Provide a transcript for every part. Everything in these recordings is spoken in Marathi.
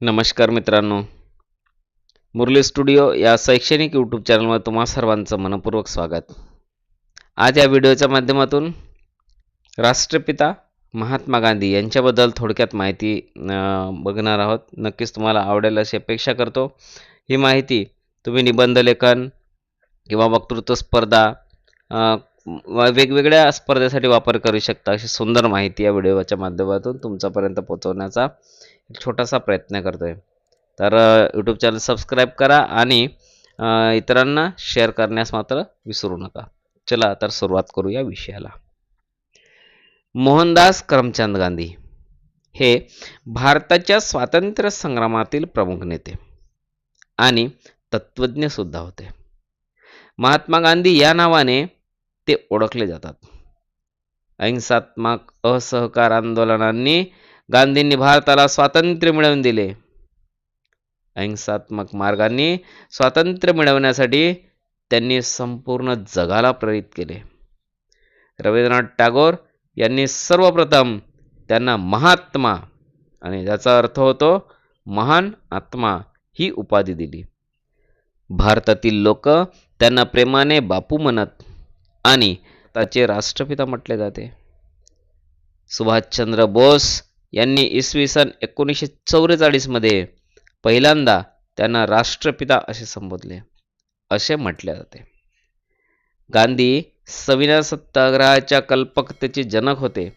नमस्कार मित्रांनो. मुरली स्टुडिओ या शैक्षणिक यूट्यूब चॅनलवर तुम्हा सर्वांचं मनपूर्वक स्वागत. आज या व्हिडिओच्या माध्यमातून राष्ट्रपिता महात्मा गांधी यांच्याबद्दल थोडक्यात माहिती बघणार आहोत. नक्कीच तुम्हाला आवडेल अशी अपेक्षा करतो. ही माहिती तुम्ही निबंध लेखन किंवा वक्तृत्व स्पर्धा वेगवेगळ्या स्पर्धेसाठी वापर करू शकता अशी सुंदर माहिती या व्हिडिओच्या माध्यमातून तुमच्यापर्यंत पोहोचवण्याचा एक छोटासा प्रयत्न करतोय. तर यूट्यूब चॅनल सबस्क्राईब करा आणि इतरांना शेअर करण्यास मात्र विसरू नका. चला तर सुरुवात करू या विषयाला. मोहनदास करमचंद गांधी हे भारताच्या स्वातंत्र्य संग्रामातील प्रमुख नेते आणि तत्वज्ञ सुद्धा होते. महात्मा गांधी या नावाने ते ओळखले जातात. अहिंसात्मक असहकार आंदोलनांनी गांधींनी भारताला स्वातंत्र्य मिळवून दिले. अहिंसात्मक मार्गांनी स्वातंत्र्य मिळवण्यासाठी त्यांनी संपूर्ण जगाला प्रेरित केले. रवींद्रनाथ टागोर यांनी सर्वप्रथम त्यांना महात्मा आणि ज्याचा अर्थ होतो महान आत्मा ही उपाधी दिली. भारतातील लोक त्यांना प्रेमाने बापू म्हणत आणि त्याचे राष्ट्रपिता म्हटले जाते. सुभाषचंद्र बोस यांनी इसवी सन एकोणीसशे चौवेचाळीसमध्ये पहिल्यांदा त्यांना राष्ट्रपिता असे संबोधले. असे म्हटले जाते. गांधी सविनय सत्याग्रहाच्या कल्पकतेचे जनक होते.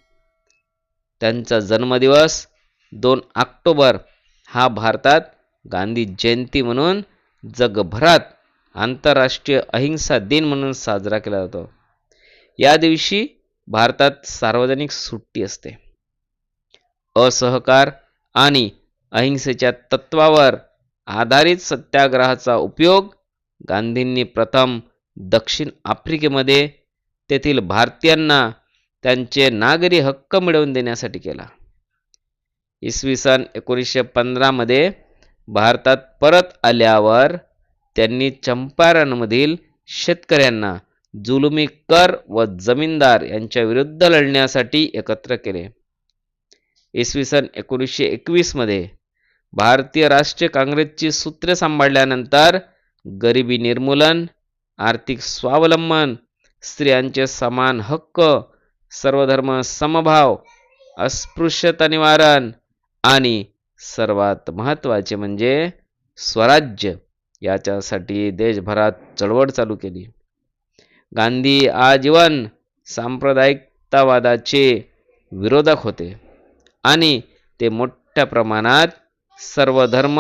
त्यांचा जन्मदिवस दोन ऑक्टोबर हा भारतात गांधी जयंती म्हणून जगभरात आंतरराष्ट्रीय अहिंसा दिन म्हणून साजरा केला जातो. या दिवशी भारतात सार्वजनिक सुट्टी असते. असहकार आणि अहिंसेच्या तत्वावर आधारित सत्याग्रहाचा उपयोग गांधींनी प्रथम दक्षिण आफ्रिकेमध्ये तेथील भारतीयांना त्यांचे नागरी हक्क मिळवून देण्यासाठी केला. इसवी सन एकोणीसशे पंधरामध्ये भारतात परत आल्यावर त्यांनी चंपारणमधील शेतकऱ्यांना जुलुमी कर व जमीनदार यांच्या विरुद्ध लढण्यासाठी एकत्र केले. इसवी सन एकोणीसशे एकवीसमध्ये भारतीय राष्ट्रीय काँग्रेसची सूत्रे सांभाळल्यानंतर गरिबी निर्मूलन आर्थिक स्वावलंबन स्त्रियांचे समान हक्क सर्वधर्म समभाव अस्पृश्यता निवारण आणि सर्वात महत्त्वाचे म्हणजे स्वराज्य याच्यासाठी देशभरात चळवळ चालू केली. गांधी आजीवन सांप्रदायिकतावादाचे विरोधक होते. आणि ते मोठ्या प्रमाणात सर्व धर्म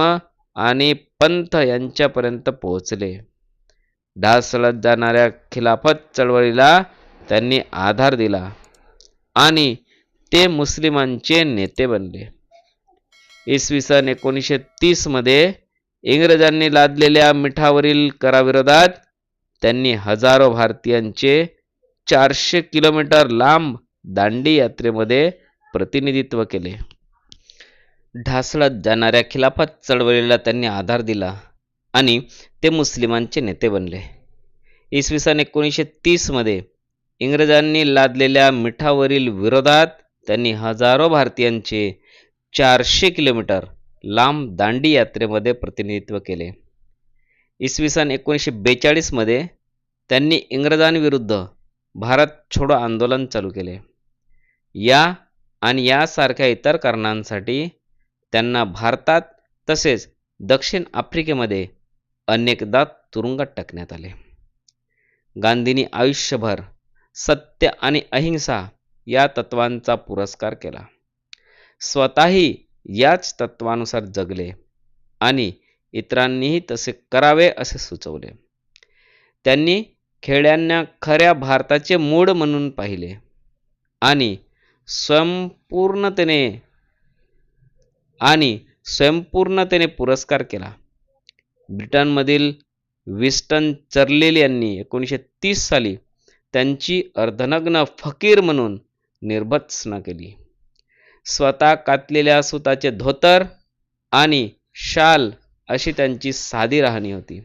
आणि पंथ यांच्यापर्यंत पोहोचले. ढासळत जाणाऱ्या खिलाफत चळवळीला त्यांनी आधार दिला आणि ते मुस्लिमांचे नेते बनले. इसवी सन एकोणीसशे तीसमध्ये इंग्रजांनी लादलेल्या मिठावरील कराविरोधात त्यांनी हजारो भारतीयांचे चारशे किलोमीटर लांब दांडी यात्रेमध्ये प्रतिनिधित्व केले. ढासळत जाणाऱ्या खिलाफत चळवळीला त्यांनी आधार दिला आणि ते मुस्लिमांचे नेते बनले. इसवी सन एकोणीसशे तीसमध्ये इंग्रजांनी लादलेल्या मिठावरील विरोधात त्यांनी हजारो भारतीयांचे चारशे किलोमीटर लांब दांडी यात्रेमध्ये प्रतिनिधित्व केले. इसवी सन एकोणीसशे बेचाळीसमध्ये त्यांनी इंग्रजांविरुद्ध भारत छोडो आंदोलन चालू केले. या आणि यासारख्या इतर कारणांसाठी त्यांना भारतात तसेच दक्षिण आफ्रिकेमध्ये अनेकदा तुरुंगात टाकण्यात आले. गांधींनी आयुष्यभर सत्य आणि अहिंसा या तत्वांचा पुरस्कार केला. स्वतःही याच तत्वानुसार जगले आणि इतरांनीही तसे करावे असे सुचवले. त्यांनी खेड्यांना खऱ्या भारताचे मूळ म्हणून पाहिले आणि स्वयंपूर्णतेने आणि स्वयंपूर्णतेने पुरस्कार केला. ब्रिटनमधील विस्टन चर्लिल यांनी एकोणीसशे तीस साली त्यांची अर्धनग्न फकीर म्हणून निर्भत्सना केली. स्वतः कातलेल्या सुताचे धोतर आणि शाल अशी त्यांची साधी राहणी होती.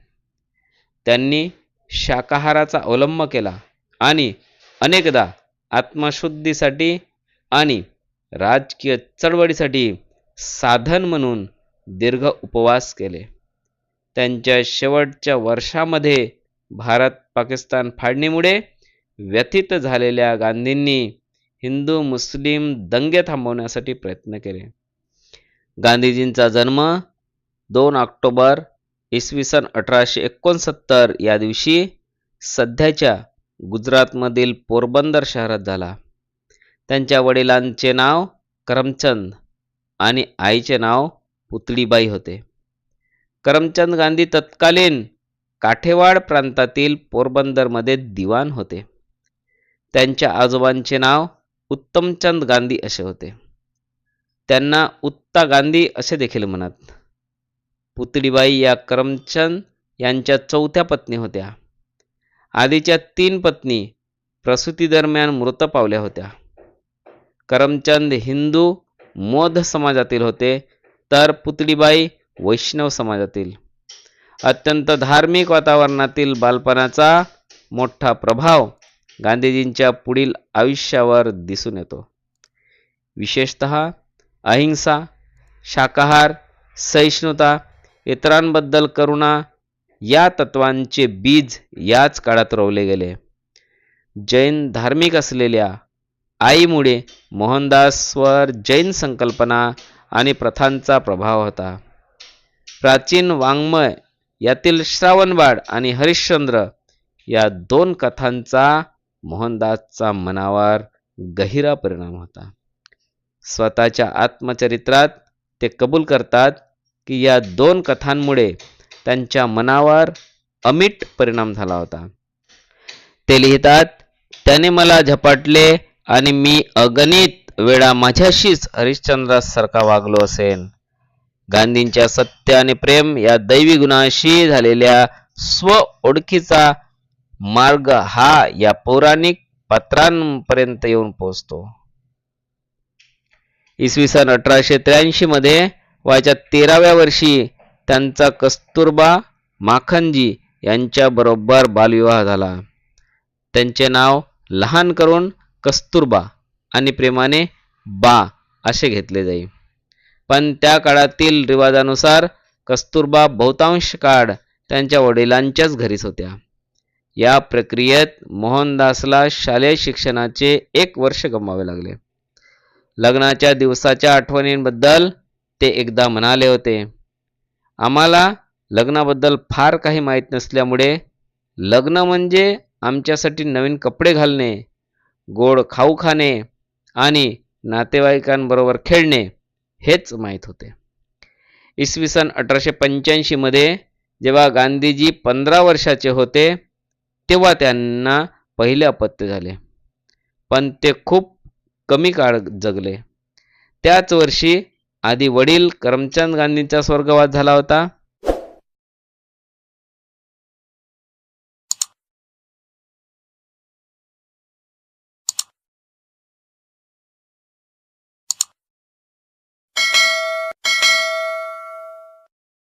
त्यांनी शाकाहाराचा अवलंब केला आणि अनेकदा आत्मशुद्धीसाठी आणि राजकीय चळवळीसाठी साधन म्हणून दीर्घ उपवास केले. त्यांच्या शेवटच्या वर्षामध्ये भारत पाकिस्तान फाडणीमुळे व्यथित झालेल्या गांधींनी हिंदू मुस्लिम दंगे थांबवण्यासाठी प्रयत्न केले. गांधीजींचा जन्म दोन ऑक्टोबर इसवी सन अठराशे एकोणसत्तर या दिवशी सध्याच्या गुजरातमधील पोरबंदर शहरात झाला. त्यांच्या वडिलांचे नाव करमचंद आणि आईचे नाव पुतळीबाई होते. करमचंद गांधी तत्कालीन काठेवाड प्रांतातील पोरबंदरमध्ये दिवाण होते. त्यांच्या आजोबांचे नाव उत्तमचंद गांधी असे होते. त्यांना उत्ता गांधी असे देखील म्हणत पुतळीबाई या करमचंद यांच्या चौथ्या पत्नी होत्या. आधीच्या तीन पत्नी प्रसूतीदरम्यान मृत पावल्या होत्या. करमचंद हिंदू मोध समाजातील होते तर पुतळीबाई वैष्णव समाजातील. अत्यंत धार्मिक वातावरणातील बालपणाचा मोठा प्रभाव गांधीजींच्या पुढील आयुष्यावर दिसून येतो. विशेषत अहिंसा शाकाहार सहिष्णुता इतरांबद्दल करुणा या तत्वांचे बीज याच काळात रोवले गेले. जैन धार्मिक असलेल्या आईमुळे मोहनदासवर जैन संकल्पना आणि प्रथांचा प्रभाव होता. प्राचीन वाङ्मय यातील श्रावणबाळ आणि हरिश्चंद्र या दोन कथांचा मोहनदासचा मनावर गहिरा परिणाम होता. स्वतःच्या आत्मचरित्रात ते कबूल करतात की या दोन कथांमुळे त्यांच्या मनावर अमिट परिणाम झाला होता. ते लिहितात त्याने मला झपाटले आणि मी अगणित वेळा माझ्याशीच हरिश्चंद्रासारखा वागलो असेल गांधींच्या सत्य आणि प्रेम या दैवी गुणाशी झालेल्या स्व ओळखीचा मार्ग हा या पौराणिक पात्रांपर्यंत येऊन पोहोचतो. इसवी सन अठराशे त्र्याऐंशी मध्ये वयाच्या तेराव्या वर्षी त्यांचा कस्तुरबा माखनजी यांच्याबरोबर बालविवाह झाला. त्यांचे नाव लहान करून कस्तुरबा आणि प्रेमाने बा असे घेतले जाई. पण त्या काळातील रिवाजानुसार कस्तुरबा बहुतांश काळ त्यांच्या वडिलांच्याच घरीच होत्या. या प्रक्रियेत मोहनदासला शालेय शिक्षणाचे एक वर्ष गमावे लागले. लग्नाच्या दिवसाच्या आठवणींबद्दल ते एकदा म्हणाले होते आम्हाला लग्नाबद्दल फार काही माहीत नसल्यामुळे लग्न म्हणजे आमच्यासाठी नवीन कपडे घालणे गोड खाऊ खाणे आणि नातेवाईकांबरोबर खेळणे हेच माहीत होते. इसवी सन अठराशे पंच्याऐंशीमध्ये जेव्हा गांधीजी पंधरा वर्षाचे होते तेव्हा त्यांना पहिले अपत्य झाले. पण ते खूप कमी काळ जगले. त्याच वर्षी आधी वडील करमचंद गांधींचा स्वर्गवास झाला होता.